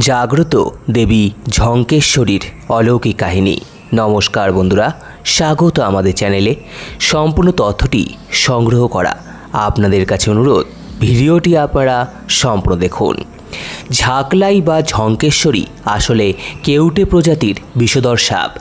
জাগ্রত দেবী ঝঙ্কেশ্বরীর অলৌকিক কাহিনী। নমস্কার বন্ধুরা, স্বাগত আমাদের চ্যানেলে। সম্পূর্ণ তথ্যটি সংগ্রহ করা আপনাদের কাছে অনুরোধ, ভিডিওটি আপনারা সম্পূর্ণ দেখুন। ঝাঁকলাই বা ঝঙ্কেশ্বরী আসলে কেউটে প্রজাতির বিষধর সাপ।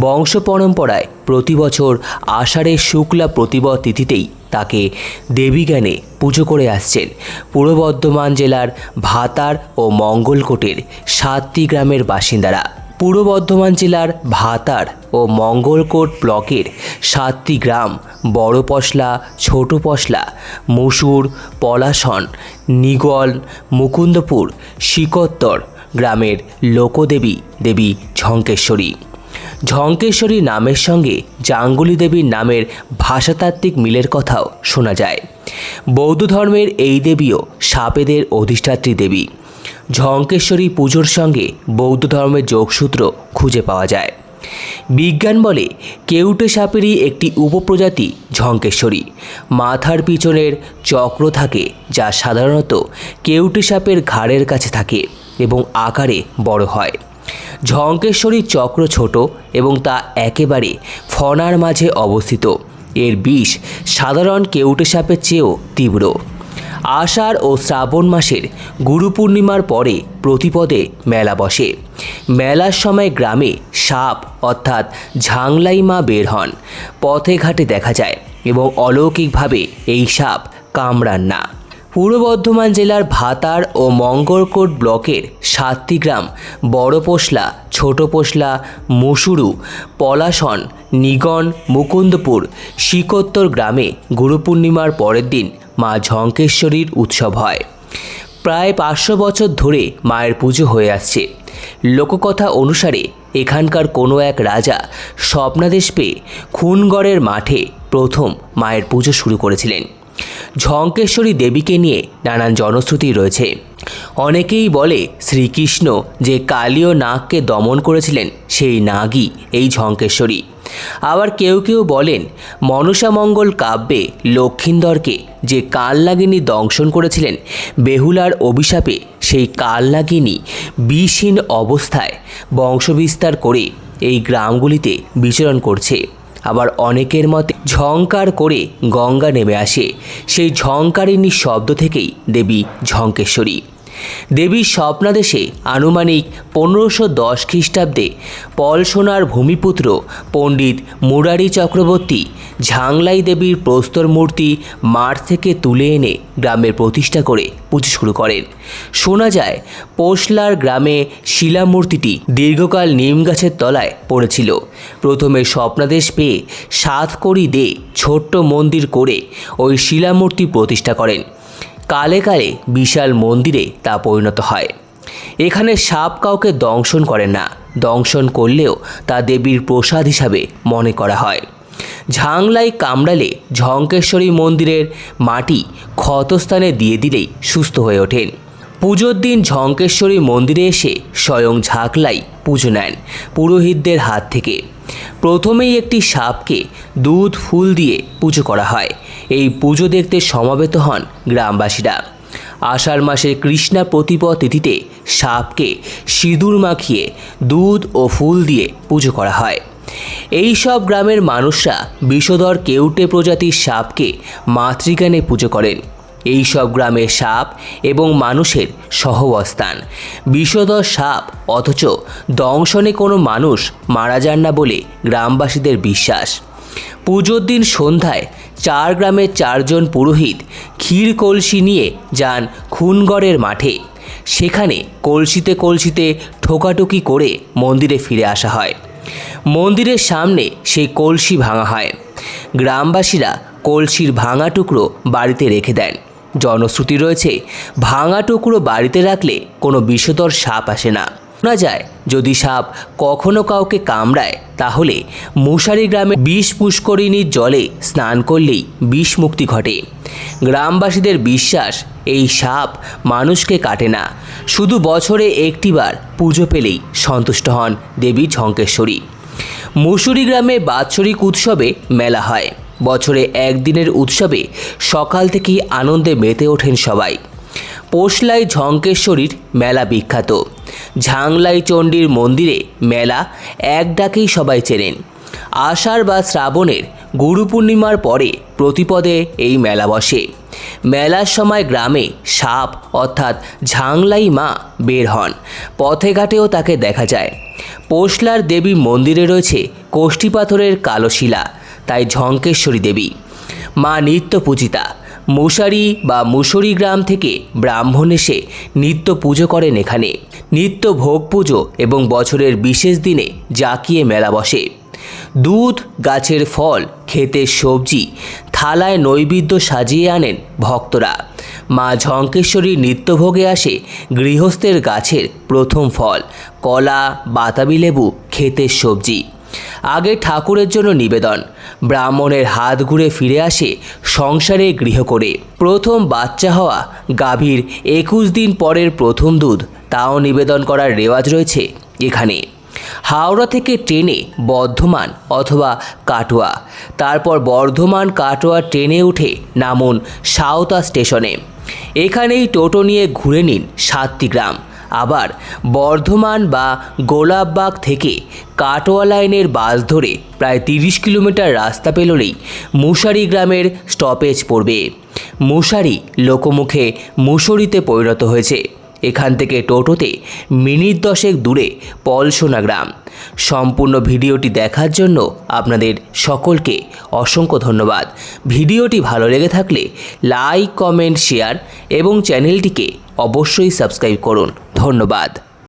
বংশ পরম্পরায় প্রতি বছর আষাঢ়ের শুক্লা প্রতিবদ তিথিতেই তাকে দেবীজ্ঞানে পুজো করে আসছেন। পূর্ব বর্ধমান জেলার ভাতার ও মঙ্গলকোটের সাতটি গ্রামের বাসিন্দারা। পূর্ব বর্ধমান জেলার ভাতার ও মঙ্গলকোট ব্লকের সাতটি গ্রাম বড় পশলা, ছোট পশলা, মুসুর, পলাশন, নিগল, মুকুন্দপুর, শিকোত্তর গ্রামের লোকদেবী দেবী ঝঙ্কেশ্বরী। ঝঙ্কেশ্বরী নামের সঙ্গে জাঙ্গুলি দেবীর নামের ভাষাতাত্ত্বিক মিলের কথাও শোনা যায়। বৌদ্ধ ধর্মের এই দেবীও সাপেদের অধিষ্ঠাত্রী দেবী। ঝঙ্কেশ্বরী পুজোর সঙ্গে বৌদ্ধ ধর্মের যোগসূত্র খুঁজে পাওয়া যায়। বিজ্ঞান বলে কেউটে সাপেরই একটি উপপ্রজাতি ঝঙ্কেশ্বরী। মাথার পিছনের চক্র থাকে যা সাধারণত কেউটে সাপের ঘাড়ের কাছে থাকে এবং আকারে বড় হয়। ঝঙ্কেশ্বরী চক্র ছোট এবং তা একেবারে ফনার মাঝে অবস্থিত। এর বিষ সাধারণ কেউটে সাপের চেয়েও তীব্র। আষাঢ় ও শ্রাবণ মাসের গুরু পূর্ণিমার পরে প্রতিপদে মেলা বসে। মেলার সময় গ্রামে সাপ অর্থাৎ ঝাংলাই মা বের হন। পথে ঘাটে দেখা যায় এবং অলৌকিকভাবে এই সাপ কামড়ান না। পূর্ব বর্ধমান জেলার ভাতার ও মঙ্গলকোট ব্লকের সাতটি গ্রাম, বড় পোশলা ছোট পোশলা মুসুরু, পলাশন, নিগন, মুকুন্দপুর, শিকোত্তর গ্রামে গুরু পূর্ণিমার পরের দিন মা ঝঙ্কেশ্বরীর উৎসব হয়। প্রায় পাঁচশো বছর ধরে মায়ের পুজো হয়ে আসছে। লোককথা অনুসারে এখানকার কোনো এক রাজা স্বপ্নাদেশ পেয়ে খুনগড়ের মাঠে প্রথম মায়ের পুজো শুরু করেছিলেন। ঝঙ্কেশ্বরী দেবীকে নিয়ে নানান জনশ্রুতি রয়েছে। অনেকেই বলে শ্রীকৃষ্ণ যে কালীয় নাগকে দমন করেছিলেন সেই নাগই এই ঝঙ্কেশ্বরী। আবার কেউ কেউ বলেন মনসামঙ্গল কাব্যে লক্ষিন্দরকে যে কালনাগিনী দংশন করেছিলেন, বেহুলার অভিশাপে সেই কালনাগিনী বিষহীন অবস্থায় বংশবিস্তার করে এই গ্রামগুলিতে বিচরণ করছে। আবার অনেকের মতে ঝংকার করে গঙ্গা নেমে আসে। সেই ঝংকারিনী শব্দ থেকেই দেবী ঝঙ্কেশ্বরী। দেবীর স্বপ্নাদেশে আনুমানিক পনেরোশো দশ খ্রিস্টাব্দে পলসোনার ভূমিপুত্র পণ্ডিত মুরারি চক্রবর্তী ঝাংলাই দেবীর প্রস্তর মূর্তি মাঠ থেকে তুলে এনে গ্রামে প্রতিষ্ঠা করে পুজো শুরু করেন। শোনা যায়, পোশলার গ্রামে শিলামূর্তিটি দীর্ঘকাল নিম গাছের তলায় পড়েছিল। প্রথমে স্বপ্নাদেশ পেয়ে সাত কড়ি দে ছোট্ট মন্দির করে ওই শিলামূর্তি প্রতিষ্ঠা করেন। কালে কালে বিশাল মন্দিরে তা পরিণত হয়। এখানে সাপ কাউকে দংশন করে না। দংশন করলেও তা দেবীর প্রসাদ হিসাবে মনে করা হয়। ঝাংলাই কামড়ালে ঝঙ্কেশ্বরী মন্দিরের মাটি ক্ষতস্থানে দিয়ে দিলেই সুস্থ হয়ে ওঠেন। পুজোর দিন ঝঙ্কেশ্বরী মন্দিরে এসে স্বয়ং ঝাঁকলাই পুজো নেন পুরোহিতদের হাত থেকে। প্রথমেই একটি সাপকে দুধ, ফুল দিয়ে পুজো করা হয়। এই পুজো দেখতে সমাবেত হন গ্রামবাসীরা। আষাঢ় মাসের কৃষ্ণা প্রতিপদ তিথিতে সাপকে সিঁদুর মাখিয়ে দুধ ও ফুল দিয়ে পুজো করা হয়। এই সব গ্রামের মানুষরা বিষধর কেউটে প্রজাতির সাপকে মাতৃজ্ঞানে পুজো করেন। এই সব গ্রামে সাপ এবং মানুষের সহবস্থান। বিষধর সাপ, অথচ দংশনে কোনো মানুষ মারা যান না বলে গ্রামবাসীদের বিশ্বাস। পুজোর দিন সন্ধ্যায় চার গ্রামের চারজন পুরোহিত ক্ষীর কলসি নিয়ে যান খুনগড়ের মাঠে। সেখানে কলসিতে কলসিতে ঠোকাটুকি করে মন্দিরে ফিরে আসা হয়। মন্দিরের সামনে সেই কলসি ভাঙা হয়। গ্রামবাসীরা কলসির ভাঙা টুকরো বাড়িতে রেখে দেন। জনশ্রুতি রয়েছে, ভাঙা টুকরো বাড়িতে রাখলে কোনো বিষধর সাপ আসে না। শোনা যায়, যদি সাপ কখনো কাউকে কামড়ায়, তাহলে মুশারি গ্রামে বিষ পুষ্করিণীর জলে স্নান করলেই বিষ মুক্তি ঘটে। গ্রামবাসীদের বিশ্বাস, এই সাপ মানুষকে কাটে না। শুধু বছরে একটিবার পুজো পেলেই সন্তুষ্ট হন দেবী ঝঙ্কেশ্বরী। মুসুরি গ্রামে বাৎসরিক উৎসবে মেলা হয়। বছরে একদিনের উৎসবে সকাল থেকেই আনন্দে মেতে ওঠেন সবাই। পোষলাই ঝঙ্কেশ্বরীর মেলা বিখ্যাত। ঝাংলাই চণ্ডীর মন্দিরে মেলা এক ডাকেই সবাই চেনেন। আষাঢ় বা শ্রাবণের গুরু পূর্ণিমার পরে প্রতিপদে এই মেলা বসে। মেলার সময় গ্রামে সাপ অর্থাৎ ঝাংলাই মা বের হন। পথে ঘাটেও তাকে দেখা যায়। পোষলার দেবী মন্দিরে রয়েছে কোষ্ঠী পাথরের কালো শিলা তাই ঝঙ্কেশ্বরী দেবী। মা নিত্য পূজিতা মুশারি বা মুসরি গ্রাম থেকে ব্রাহ্মণ এসে নিত্য পুজো করেন এখানে। নিত্য ভোগ পুজো এবং বছরের বিশেষ দিনে জাকিয়ে মেলা বসে। দুধ, গাছের ফল ক্ষেতের সবজি, থালায় নৈবেদ্য সাজিয়ে আনেন ভক্তরা। মা ঝঙ্কেশ্বরীর নিত্যভোগে আসে গৃহস্থের গাছের প্রথম ফল, কলা, বাতাবি লেবু ক্ষেতের সবজি। আগে ঠাকুরের জন্য নিবেদন। ব্রাহ্মণের হাত ঘুরে ফিরে আসে সংসারে গৃহ করে। প্রথম বাচ্চা হওয়া গাভীর একুশ দিন পরের প্রথম দুধ, তাও নিবেদন করার রেওয়াজ রয়েছে এখানে। হাওড়া থেকে ট্রেনে বর্ধমান অথবা কাটোয়া। তারপর বর্ধমান কাটোয়া ট্রেনে উঠে নামুন সাঁওতা স্টেশনে। এখানেই টোটো নিয়ে ঘুরে নিন সাতটি গ্রাম। আবার বর্ধমান বা গোলাপবাগ থেকে কাটোয়া লাইনের বাস ধরে প্রায় তিরিশ কিলোমিটার রাস্তা পেরোলেই মুশারি গ্রামের স্টপেজ পড়বে। মুশারি লোকমুখে মুসরিতে পরিণত হয়েছে। এখান থেকে টোটোতে মিনিট দশেক দূরে পলসোনা গ্রাম। সম্পূর্ণ ভিডিওটি দেখার জন্য আপনাদের সকলকে অসংখ্য ধন্যবাদ। ভিডিওটি ভালো লেগে থাকলে লাইক, কমেন্ট, শেয়ার এবং চ্যানেলটিকে অবশ্যই সাবস্ক্রাইব করুন। ধন্যবাদ।